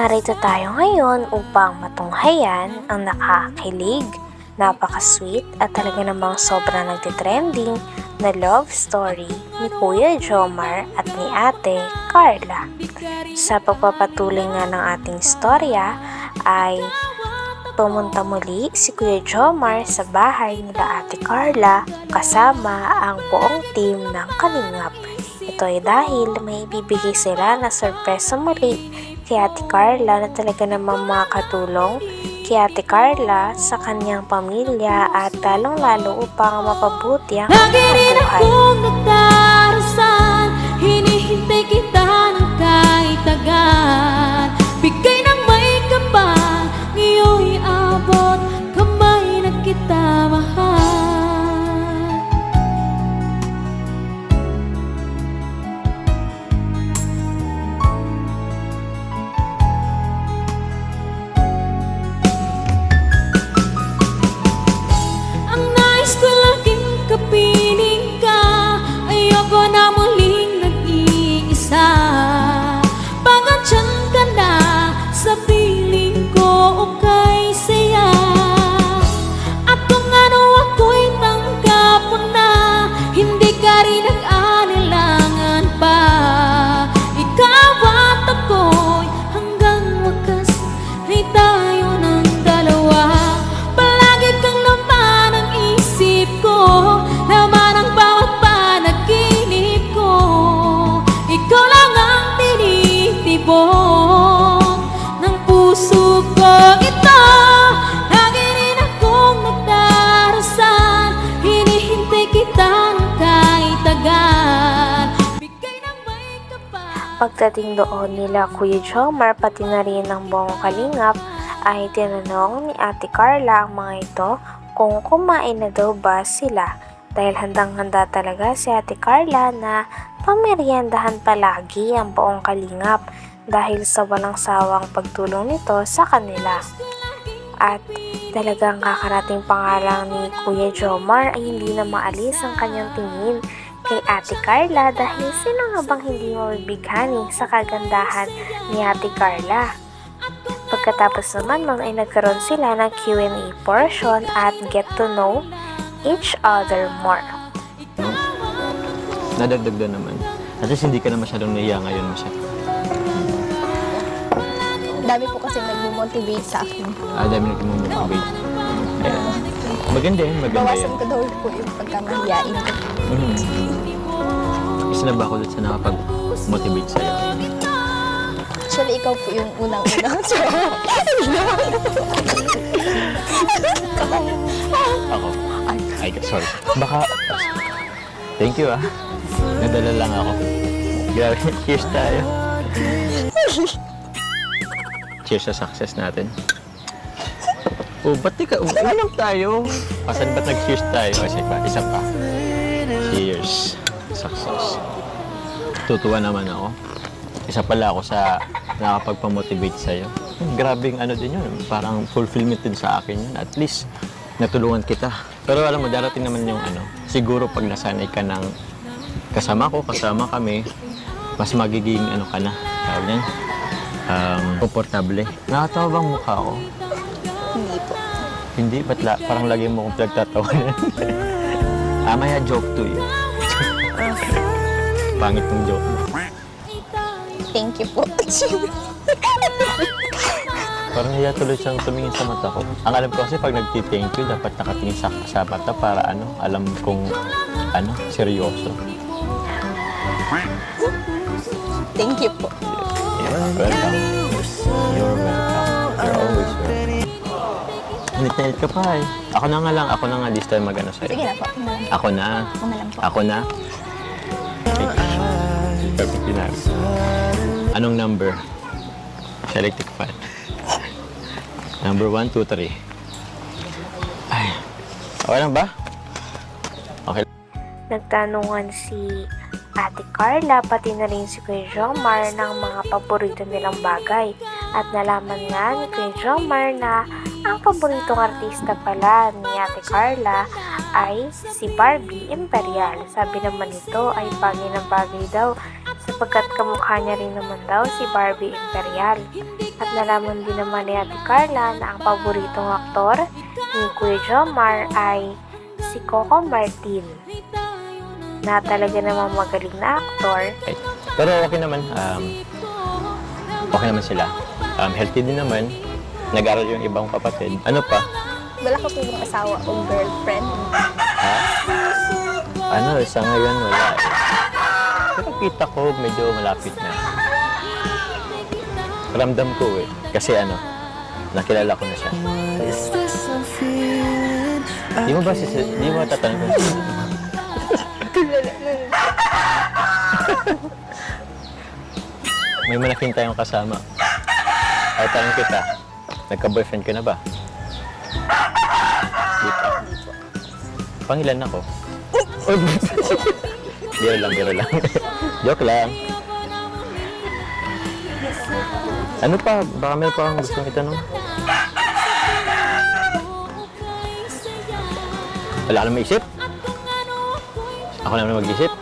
narito tayo ngayon upang matunghayan ang nakakilig, napaka-sweet at talaga namang sobrang nagtitrending na love story ni Kuya Jomar at ni Ate Carla. Sa pagpapatuloy nga ng ating storya ay pumunta muli si Kuya Jomar sa bahay nila Ate Carla kasama ang buong team ng Kalingap. Ito ay dahil may ibibigay sila na sorpresa muli kay Ate Carla na talaga namang makakatulong kay Ate Carla sa kanyang pamilya at lalong-lalo upang mapabuti ang kanyang buhay. Hinihintay kita ng kahit tagal Bigay ng Pagdating doon nila Kuya Jomar pati na rin ng buong kalingap ay tinanong ni Ate Carla ang mga ito kung kumain na daw ba sila dahil handang-handa talaga si Ate Carla na pameryendahan palagi ang buong kalingap dahil sa walang sawang pagtulong nito sa kanila. At talagang kakarating pangalang ni Kuya Jomar ay hindi na maalis ang kanyang tingin kay Ate Carla dahil sino nga bang hindi mabibighani sa kagandahan ni Ate Carla. Pagkatapos naman nun ay nagkaroon sila ng Q&A portion at get to know each other more. Nadagdag doon naman. At least hindi ka na masyadong naiya ngayon masyado. Dami po kasi nag-motivate sa akin. Ah, dami nagmumotivate. Ayan. Maganda yun, maganda Bawasan yun. ko daw po yung pagkamahiyain ko. Mm. Isa na ba ako doon sa nakapag-motivate sa'yo? Actually, ikaw po yung unang-unang. Ako? Ay, ay, sorry. Baka, thank you ah. Nadala lang ako. Grabe, cheers tayo. cheers sa success natin. Oh, ba't di ka? Oh, uminom tayo. Pasan ba't nag-cheers tayo? Kasi pa, isa pa. Cheers. Success. Tutuwa naman ako. Isa pala ako sa nakapagpamotivate sa'yo. Grabing ano din yun. Parang fulfillment din sa akin yun. At least, natulungan kita. Pero alam mo, darating naman yung ano, siguro pag nasanay ka ng kasama ko, kasama kami, mas magiging ano ka na, tawag niyan, um, komportable. Nakatawa bang mukha ko? Hindi po. Hindi, ba't la, parang lagi mo akong pinagtatawanan? ah, may joke to eh. Pangit ng joke mo. Thank you po. Parang hiya tuloy siyang tumingin sa mata ko. Ang alam ko kasi pag nagti-thank you, dapat nakatingin sa, sa mata para ano, alam kung ano, seryoso. Thank you po. You're welcome. You're welcome. You're always welcome. Init na init ka pa eh. Ako na nga lang, ako na nga this time magano sa'yo. Sige na po. Ako na lang. Ako na. Ako na lang po. Ako na. Perfect pinag. Anong number? Sa electric fan. Number 1, 2, 3. Ay. Okay lang ba? Okay. Nagtanungan si Ate Carla pati na rin si Kuya Jomar ng mga paborito nilang bagay. At nalaman nga ni Kuya Jomar na ang paboritong artista pala ni Ate Carla ay si Barbie Imperial. Sabi naman nito ay bagay na bagay daw sapagkat kamukha niya rin naman daw si Barbie Imperial. At nalaman din naman ni Ate Carla na ang paboritong aktor ni Kuya Jomar ay si Coco Martin na talaga namang magaling na aktor. Pero okay naman. Um, okay naman sila. Um, healthy din naman. Nag-aral yung ibang kapatid. Ano pa? Wala ka po asawa o girlfriend? Ha? Ano, sa ngayon wala. eh. Pero kita ko medyo malapit na. Ramdam ko eh. Kasi ano, nakilala ko na siya. Di mo ba si di mo tatanong kung? May malaking tayong kasama. Ay, tanong kita, nagka-boyfriend ka na ba? Pangilan ako? Biro lang, biro lang. Joke lang. Ano pa? Baka meron pa akong gustong itanong. Wala ka na maisip? Ako na naman mag-isip.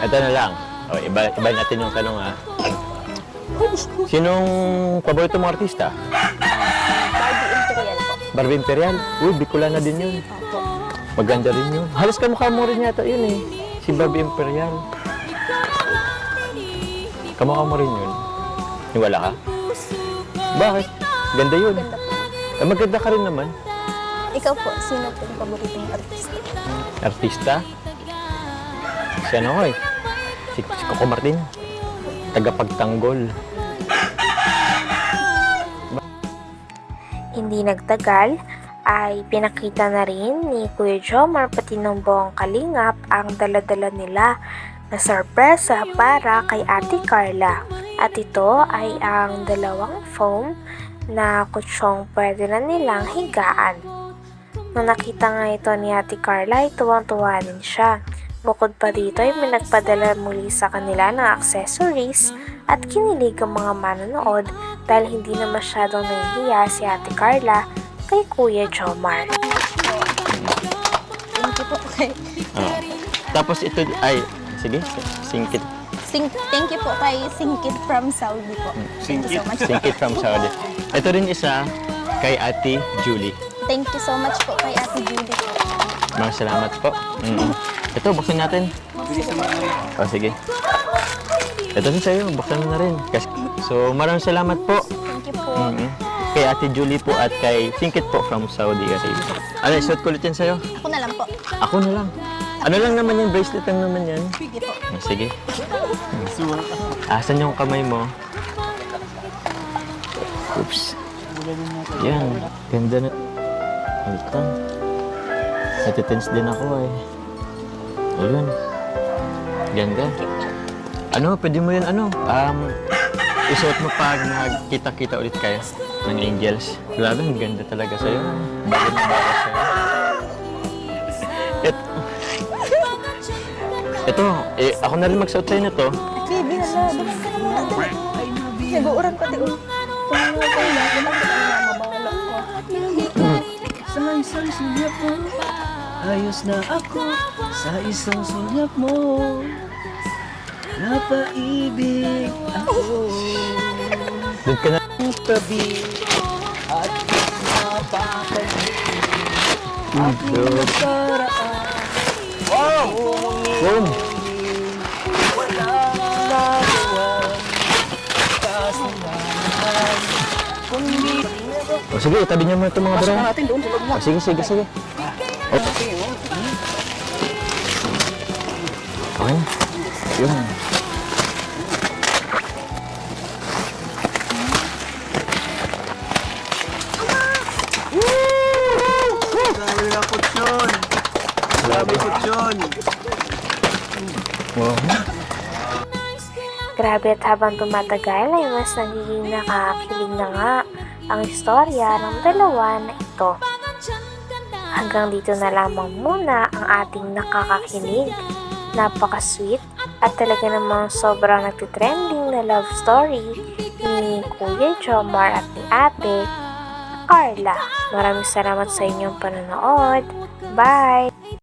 Ito na lang. O, iba, iba natin yung tanong ha. Sinong paborito mong artista? Barbie Imperial po. Barbie Imperial? Uy, Bicolana din yun. Opo. Maganda rin yun. Halos kamukha mo rin yata yun eh. Si Barbie Imperial. Kamukha mo rin yun. Yung wala ka? Bakit? Ganda yun. Ganda po. Eh, maganda ka rin naman. Ikaw po, sino po yung paboritong artista? Artista. Si ano ko eh. Si, si Coco Martin. Tagapagtanggol. Hindi nagtagal ay pinakita na rin ni Kuya Jomar pati ng buong kalingap ang daladala nila na sorpresa para kay Ate Carla. At ito ay ang dalawang foam na kutsong pwede na nilang higaan. Nung nakita nga ito ni Ate Carla tuwang-tuwa din siya. Bukod pa dito ay may nagpadala muli sa kanila ng accessories at kinilig ang mga manonood dahil hindi na masyadong nahihiya si Ate Carla kay Kuya Jomar. Thank you po kay... Ah. Tapos ito, ay, sige, singkit. Sing, thank you po kay Singkit from Saudi po. Thank you so much. Singkit from Saudi. Ito rin isa kay Ate Julie. Thank you so much po kay Ate Judy po. Mga salamat po. Mm. Ito, buksan natin. O, sige. Ito din sa'yo, buksan mo na rin. Kasi, so, maraming salamat po. Thank you po. Mm. Kay Ate Julie po at kay Singkit po from Saudi Arabia. Ano, isuot ko ulit yan sa'yo? Ako na lang po. Ako na lang. Ano lang naman yan, bracelet lang naman yan. Sige po. Ah, Sige. Asan yung kamay mo? Oops. Yan. Ganda na. Wait lang. Natitense din ako eh. Ayun. Ganda. Ano, pwede mo yun ano? Um, isuot mo pag nagkita-kita ulit kayo ng angels. Grabe, ang ganda talaga sa'yo. Bagay na bagay sa'yo. Et, ito, eh, ako na rin magsuot sa'yo na to. Baby, hala. Bukas ka na muna. dali. Nag-uuran pati. Oh. Tumawag ka na. Bukas ka na. Ko. Sa isang sulyap mo Ayos na ako Sa isang sulyap mo Napaibig ako Doon ka na. Tabi At napapagod Aking Nakaraan Boom! Wala nagawa Kasalanan Kundi O sige, itabi niyo muna itong mga bro. natin doon tulog mo O, sige, sige, sige. Okay na. Yun. Grabe kutsyon Wow. Grabe at habang tumatagal ay mas nagiging nakakakilig na nga ang istorya ng dalawa na ito. Hanggang dito na lamang muna ang ating nakakakilig, napaka-sweet at talaga namang sobrang nagtitrending na love story ni Kuya Jomar at ni Ate Carla. Maraming salamat sa inyong panonood. Bye!